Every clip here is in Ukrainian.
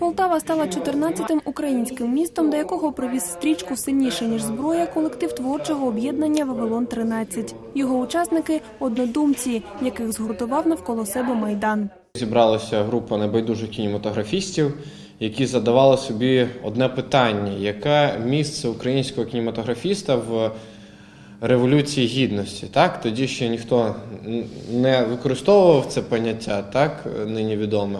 Полтава стала 14-тим українським містом, до якого привіз стрічку сильніше ніж зброя колектив творчого об'єднання Вавилон 13 Його учасники однодумці, яких згуртував навколо себе майдан. Зібралася група небайдужих кінематографістів, які задавали собі одне питання: яке місце українського кінематографіста в революції гідності? Так, тоді ще ніхто не використовував це поняття, так нині відоме.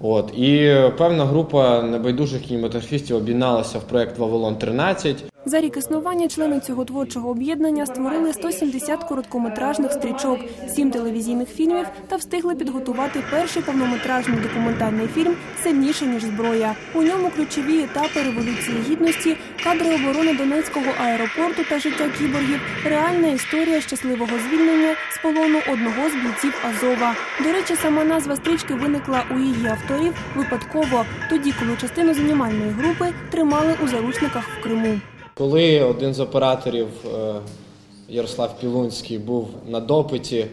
От. І певна група небайдужих кінематографістів об'єдналася в проект Вавилон 13 За рік існування члени цього творчого об'єднання створили 170 короткометражних стрічок, 7 телевізійних фільмів та встигли підготувати перший повнометражний документальний фільм Сильніше ніж зброя. У ньому ключові етапи революції гідності, кадри оборони Донецького аеропорту та життя кіборгів, реальна історія щасливого звільнення з полону одного з бійців Азова. До речі, сама назва стрічки виникла у її авторів випадково, тоді, коли частину знімальної групи тримали у заручниках в Криму. Коли один з операторів е, Ярослав Пілунський був на допиті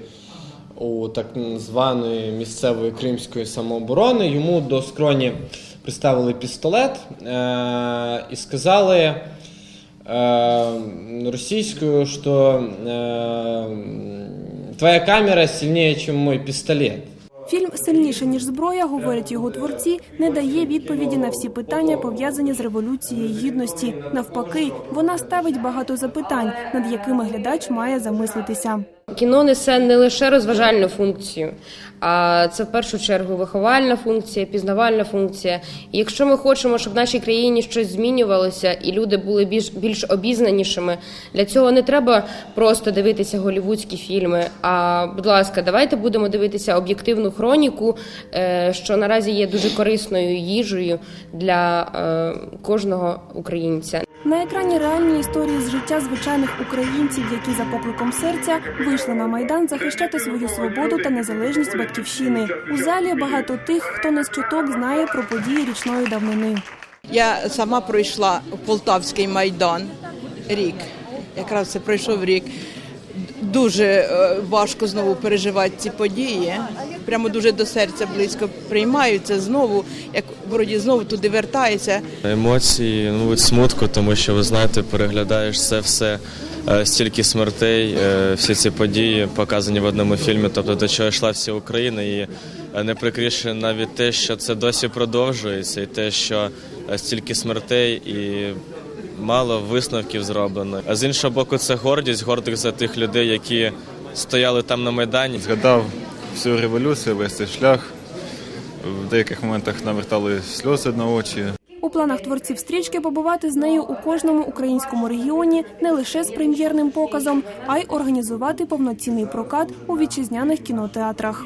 у так званої місцевої кримської самооборони, йому до скроні приставили пістолет е, і сказали е, російською, що твоя камера сильніше, ніж мій пістолет. Фільм сильніше ніж зброя, говорять його творці, не дає відповіді на всі питання, пов'язані з революцією гідності. Навпаки, вона ставить багато запитань, над якими глядач має замислитися. Кіно несе не лише розважальну функцію, а це в першу чергу виховальна функція, пізнавальна функція. І якщо ми хочемо, щоб в нашій країні щось змінювалося і люди були більш більш обізнанішими, для цього не треба просто дивитися голівудські фільми. А будь ласка, давайте будемо дивитися об'єктивну хроніку, е, що наразі є дуже корисною їжею для е, кожного українця. На екрані реальні історії з життя звичайних українців, які за покликом серця вийшли на майдан захищати свою свободу та незалежність батьківщини. У залі багато тих, хто з чуток знає про події річної давнини. Я сама пройшла Полтавський майдан рік. Якраз це пройшов рік. Дуже е, важко знову переживати ці події. Прямо дуже до серця близько приймаються знову, як вроді знову туди вертається. Емоції, ну смутку, тому що ви знаєте, переглядаєш це все. е, Стільки смертей, е, всі ці події показані в одному фільмі. Тобто до чого йшла вся Україна, і не прикріше навіть те, що це досі продовжується, і те, що стільки смертей і мало висновків зроблено. А з іншого боку, це гордість, гордість за тих людей, які стояли там на майдані. Згадав всю революцію, весь цей шлях. В деяких моментах навертали сльози на очі. У планах творців стрічки побувати з нею у кожному українському регіоні не лише з прем'єрним показом, а й організувати повноцінний прокат у вітчизняних кінотеатрах.